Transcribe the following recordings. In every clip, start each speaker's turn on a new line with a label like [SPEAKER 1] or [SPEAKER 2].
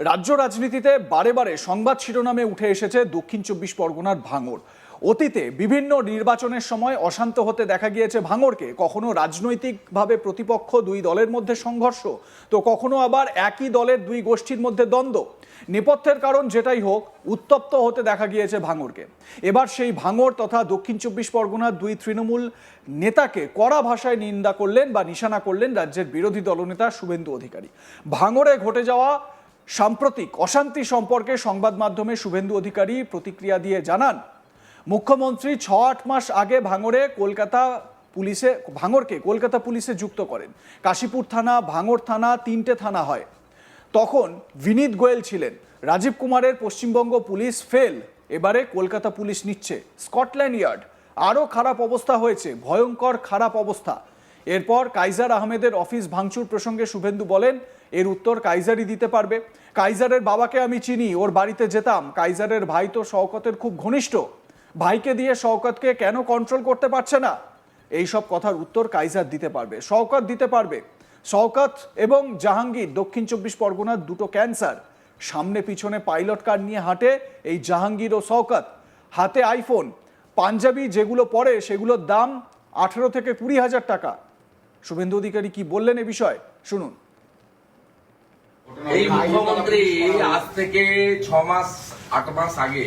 [SPEAKER 1] রাজ্য রাজনীতিতে বারে বারে সংবাদ শিরোনামে উঠে এসেছে দক্ষিণ চব্বিশ পরগনার ভাঙর অতীতে বিভিন্ন নির্বাচনের সময় অশান্ত হতে দেখা গিয়েছে ভাঙরকে কখনো রাজনৈতিকভাবে প্রতিপক্ষ দুই দলের মধ্যে সংঘর্ষ, তো কখনো আবার একই দলের দুই গোষ্ঠীর মধ্যে দ্বন্দ্ব। নেপথ্যের কারণ যেটাই হোক, উত্তপ্ত হতে দেখা গিয়েছে ভাঙরকে এবার সেই ভাঙর তথা দক্ষিণ চব্বিশ পরগনার দুই তৃণমূল নেতাকে কড়া ভাষায় নিন্দা করলেন বা নিশানা করলেন রাজ্যের বিরোধী দলনেতা শুভেন্দু অধিকারী। ভাঙরে ঘটে যাওয়া সাম্প্রতিক অশান্তি সম্পর্কে সংবাদ মাধ্যমে শুভেন্দু অধিকারী প্রতিক্রিয়া দিয়ে জানান, মুখ্যমন্ত্রী ছ আট মাস আগে ভাঙড়ে কলকাতা পুলিশে ভাঙরকে কলকাতা পুলিশে যুক্ত করেন। কাশীপুর থানা ভাঙর থানা, তিনটে থানা হয়। তখন বিনীত গোয়েল ছিলেন। রাজীব কুমারের পশ্চিমবঙ্গ পুলিশ ফেল, এবারে কলকাতা পুলিশ নিচ্ছে। স্কটল্যান্ড ইয়ার্ড, আরও খারাপ অবস্থা হয়েছে, ভয়ঙ্কর খারাপ অবস্থা। এরপর কাইজার আহমেদের অফিস ভাঙচুর প্রসঙ্গে শুভেন্দু বলেন এর উত্তর কাইজারই দিতে পারবে। কাইজারের বাবাকে আমি চিনি, ওর বাড়িতে যেতাম। কাইজারের ভাই তো শওকতের খুব ঘনিষ্ঠ। ভাইকে দিয়ে শওকতকে কেন কন্ট্রোল করতে পারছে না? এই সব কথার উত্তর কাইজার দিতে পারবে। শওকত দিতে পারবে। শওকত এবং জাহাঙ্গীর, দক্ষিণ চব্বিশ পরগনার দুটো ক্যান্সার। সামনে পিছনে পাইলট কার নিয়ে হাঁটে, এই জাহাঙ্গীর ও শওকত। হাতে আইফোন। পাঞ্জাবি যেগুলো পরে সেগুলোর দাম আঠেরো থেকে কুড়ি হাজার টাকা। শুভেন্দু অধিকারী কি বললেন এ বিষয়ে? শুনুন।
[SPEAKER 2] এই মুখ্যমন্ত্রী আজ থেকে ছ মাস আট মাস আগে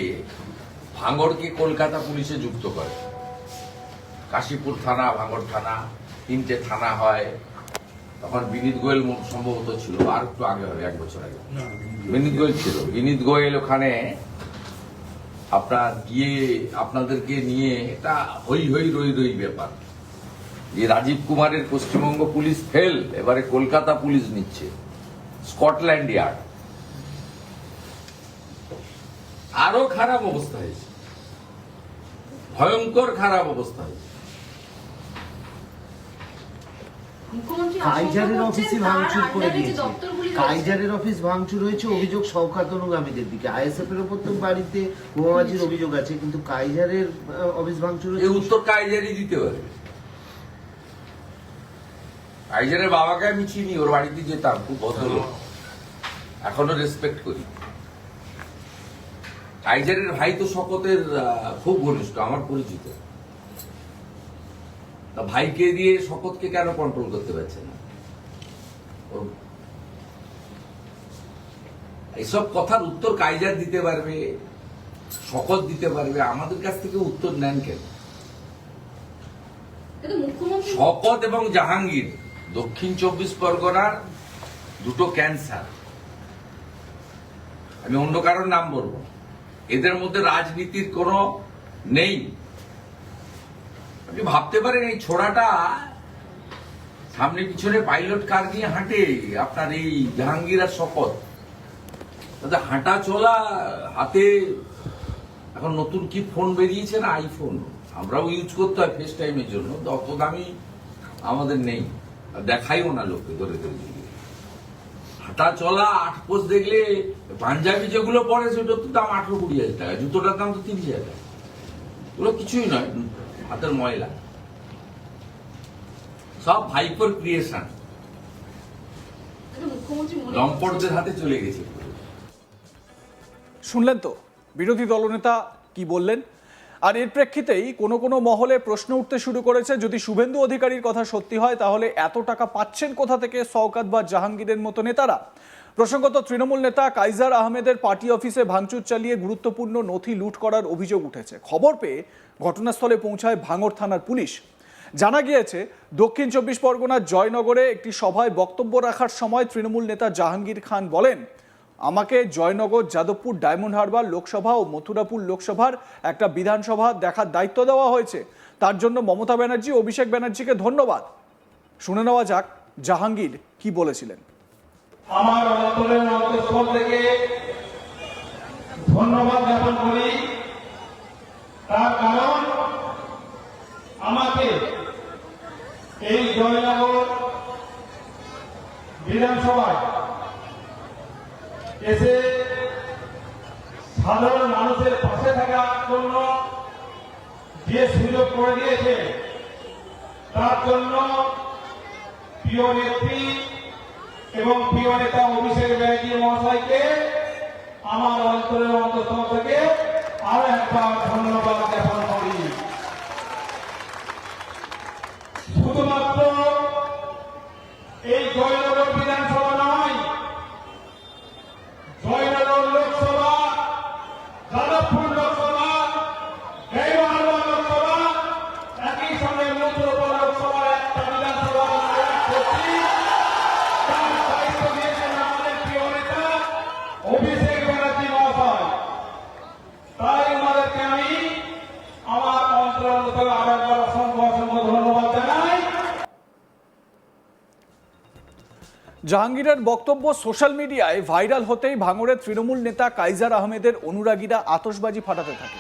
[SPEAKER 2] ভাঙড়কে কলকাতা পুলিশে যুক্ত করে। কাশীপুর থানা ভাঙড় থানা তিনটে থানা হয়। তখন বিনীত গোয়েল সম্ভবত ছিল আর একটু আগে হবে এক বছর আগে। বিনীত গোয়েল ছিল। বিনীত গোয়েল ওখানে আপনার গিয়ে আপনাদেরকে নিয়ে এটা হই হই রই রই ব্যাপার। যে রাজীব কুমারের পশ্চিমবঙ্গ পুলিশ ফেল এবারে কলকাতা পুলিশ নিচ্ছে। স্কটল্যান্ড ইয়ার্ড আরও খারাপ অবস্থা হয়েছে। ভয়ঙ্কর খারাপ অবস্থা হয়েছে।
[SPEAKER 3] কাইজারের অফিসে ভাঙচুর করে দিয়েছে। কাইজারের অফিস ভাঙচুর হয়েছে অভিযোগ অনুগামীদের দিকে। আইএসএফ এর ওপর তো বাড়িতে বোমাবাজির অভিযোগ আছে কিন্তু কাইজারের অফিস ভাঙচুর
[SPEAKER 2] এই
[SPEAKER 3] হয়েছে
[SPEAKER 2] উত্তর কাইজারই দিতে পারে কাইজারের বাবাকে আমি চিনি ওর বাড়িতে যেতাম খুব ভদ্রলোক। এখনও রেসপেক্ট করি। কাইজারের ভাই তো শপথের খুব ঘনিষ্ঠ আমার পরিচিত। তা ভাইকে দিয়ে শপথকে কেন কন্ট্রোল করতে পারছে না? এইসব কথার উত্তর কাইজার দিতে পারবে শপথ দিতে পারবে আমাদের কাছ থেকে উত্তর নেন কেন? শপথ এবং জাহাঙ্গীর দক্ষিণ চব্বিশ পরগনার দুটো ক্যান্সার আমি অন্য কারোর নাম বলব। এদের মধ্যে রাজনীতির কোনো নেই। আপনি ভাবতে পারেন এই ছোড়াটা সামনে পিছনে পাইলট কার নিয়ে হাঁটে? আপনার এই জাহাঙ্গীর আর শপথ। তাদের হাঁটা চলা, হাতে এখন নতুন কি ফোন বেরিয়েছে না আইফোন? আমরাও ইউজ করতে হয় ফেস টাইমের জন্য অত দামি আমাদের নেই। দেখাইও না লোককে ধরে ধরে। হাঁটা চলা, আট পোস্ট দেখলে পাঞ্জাবি যেগুলো পরে সেটার তো দাম আঠারো কুড়ি হাজার টাকা, জুতোটার দাম তো তিরিশ হাজার টাকা। এগুলো কিছুই নয়, হাতের ময়লা। সব ভাইপোর ক্রিয়েশন লম্পটদের হাতে চলে গেছে।
[SPEAKER 1] শুনলেন তো, বিরোধী দলনেতা কি বললেন? আর এর প্রেক্ষিতেই কোনো কোনো মহলে প্রশ্ন উঠতে শুরু করেছে, যদি শুভেন্দু অধিকারীর কথা সত্যি হয়, তাহলে এত টাকা পাচ্ছেন কোথা থেকে শওকাত বা জাহাঙ্গীরের মতো নেতারা? প্রসঙ্গত তৃণমূল নেতা কাইজার আহমেদের পার্টি অফিসে ভাঙচুর চালিয়ে গুরুত্বপূর্ণ নথি লুট করার অভিযোগ উঠেছে। খবর পেয়ে ঘটনাস্থলে পৌঁছায় ভাঙর থানার পুলিশ। জানা গিয়েছে, দক্ষিণ চব্বিশ পরগনার জয়নগরে একটি সভায় বক্তব্য রাখার সময় তৃণমূল নেতা জাহাঙ্গীর খান বলেন আমাকে জয়নগর, যাদবপুর, ডায়মন্ড হারবার লোকসভা ও মথুরাপুর লোকসভার একটা বিধানসভা দেখার দায়িত্ব দেওয়া হয়েছে। তার জন্য মমতা ব্যানার্জি, অভিষেক ব্যানার্জিকে ধন্যবাদ। শুনে নেওয়া যাক জাহাঙ্গীর কি বলেছিলেন।
[SPEAKER 4] আমার থেকে ধন্যবাদ জ্ঞাপন করি। তার কারণ আমাকে এই জয়নগর বিধানসভায় এসে সাধারণ মানুষের পাশে থাকার জন্য যে সুযোগ করে দিয়েছে, তার জন্য প্রিয় নেত্রী এবং প্রিয় নেতা অভিষেক ব্যানার্জি মহাশয়কে আমার অঞ্চলের অন্তঃস্থল থেকে আরও একবার ধন্যবাদ জ্ঞাপন করি। শুধুমাত্র এই জয়নগর
[SPEAKER 1] জাহাঙ্গীরের বক্তব্য সোশ্যাল মিডিয়ায় ভাইরাল হতেই ভাঙড়ের তৃণমূল নেতা কাইজার আহমেদের অনুরাগীরা আতশবাজি ফাটাতে থাকে।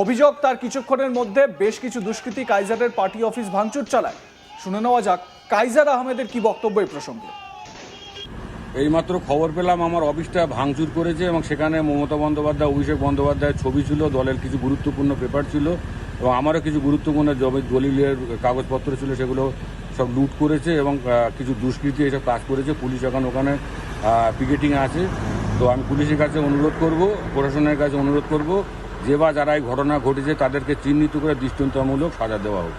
[SPEAKER 1] অভিযোগ তার কিছুক্ষণের মধ্যে বেশ কিছু দুষ্কৃতী কাইজারের পার্টি অফিস ভাঙচুর চালায়। শুনে নেওয়া যাক কাইজার আহমেদের কি বক্তব্য এই প্রসঙ্গে।
[SPEAKER 5] এইমাত্র খবর পেলাম আমার অফিসটা ভাঙচুর করেছে এবং সেখানে মমতা বন্দ্যোপাধ্যায়, অভিষেক বন্দ্যোপাধ্যায়ের ছবি ছিল, দলের কিছু গুরুত্বপূর্ণ পেপার ছিল এবং আমারও কিছু গুরুত্বপূর্ণ জমি- দলিলের কাগজপত্র ছিল, সেগুলো সব লুট করেছে এবং কিছু দুষ্কৃতী এসব কাজ করেছে। পুলিশ এখন ওখানে পিকেটিং আছে। তো আমি পুলিশের কাছে অনুরোধ করব, প্রশাসনের কাছে অনুরোধ করব, যে বা যারা এই ঘটনা ঘটেছে তাদেরকে চিহ্নিত করে দৃষ্টান্তমূলক সাজা দেওয়া হোক।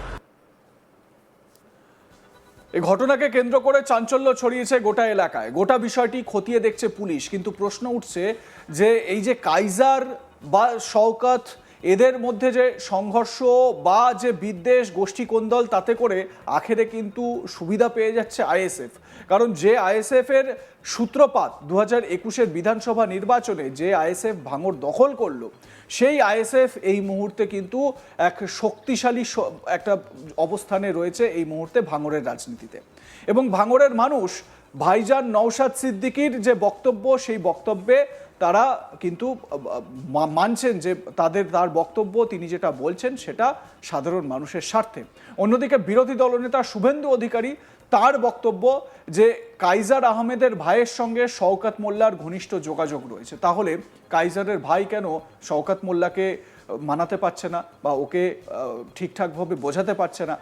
[SPEAKER 1] এই ঘটনাকে কেন্দ্র করে চাঞ্চল্য ছড়িয়েছে গোটা এলাকায়। গোটা বিষয়টি খতিয়ে দেখছে পুলিশ। কিন্তু প্রশ্ন উঠছে যে, এই যে কাইজার বা শওকত এদের মধ্যে যে সংঘর্ষ বা যে বিদ্বেষ গোষ্ঠী কোন্দল তাতে করে আখেরে কিন্তু সুবিধা পেয়ে যাচ্ছে আইএসএফ। কারণ যে আইএসএফ এর সূত্রপাত দু হাজার একুশের বিধানসভা নির্বাচনে যে আইএসএফ ভাঙর দখল করল, সেই আইএসএফ এই মুহূর্তে কিন্তু এক শক্তিশালী একটা অবস্থানে রয়েছে এই মুহূর্তে ভাঙরের রাজনীতিতে। এবং ভাঙরের মানুষ ভাইজান নওশাদ সিদ্দিকীর যে বক্তব্য, সেই বক্তব্যে তারা কিন্তু মানছেন যে তাদের, তার বক্তব্য তিনি যেটা বলছেন সেটা সাধারণ মানুষের স্বার্থে। অন্যদিকে বিরোধী দলনেতা শুভেন্দু অধিকারী তার বক্তব্য যে কাইজার আহমেদের ভাইয়ের সঙ্গে শওকাত মোল্লার ঘনিষ্ঠ যোগাযোগ রয়েছে। তাহলে কাইজারের ভাই কেন শওকাত মোল্লাকে মানাতে পারছে না বা ওকে ঠিকঠাকভাবে বোঝাতে পারছে না?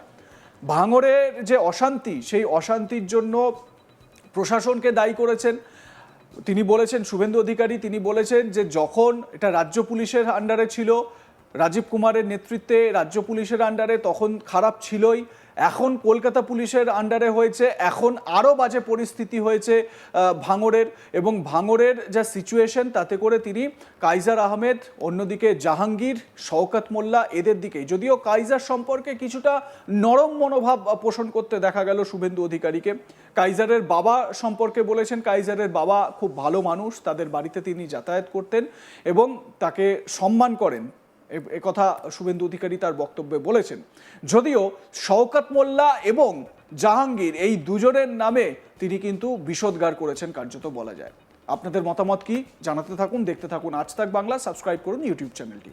[SPEAKER 1] ভাঙরের যে অশান্তি, সেই অশান্তির জন্য প্রশাসনকে দায়ী করেছেন তিনি বলেছেন, শুভেন্দু অধিকারী তিনি বলেছেন যে যখন এটা রাজ্য পুলিশের আন্ডারে ছিল, রাজীব কুমারের নেতৃত্বে রাজ্য পুলিশের আন্ডারে তখন খারাপ ছিলই। এখন কলকাতা পুলিশের আন্ডারে হয়েছে, এখন আরও বাজে পরিস্থিতি হয়েছে ভাঙরের এবং ভাঙরের যা সিচুয়েশন তাতে করে তিনি কাইজার আহমেদ, অন্যদিকে জাহাঙ্গীর, শওকত মোল্লা এদের দিকে যদিও কাইজার সম্পর্কে কিছুটা নরম মনোভাব পোষণ করতে দেখা গেল শুভেন্দু অধিকারীকে। কাইজারের বাবা সম্পর্কে বলেছেন, কাইজারের বাবা খুব ভালো মানুষ, তাদের বাড়িতে তিনি যাতায়াত করতেন এবং তাকে সম্মান করেন। একথা শুভেন্দু অধিকারী তার বক্তব্যে বলেছেন। যদিও শওকত মোল্লা এবং জাহাঙ্গীর এই দুজনের নামে তিনি কিন্তু বিষোদ্গার করেছেন কার্যত বলা যায়। আপনাদের মতামত কি? জানাতে থাকুন, দেখতে থাকুন আজ তাক বাংলা, সাবস্ক্রাইব করুন ইউটিউব চ্যানেলটি।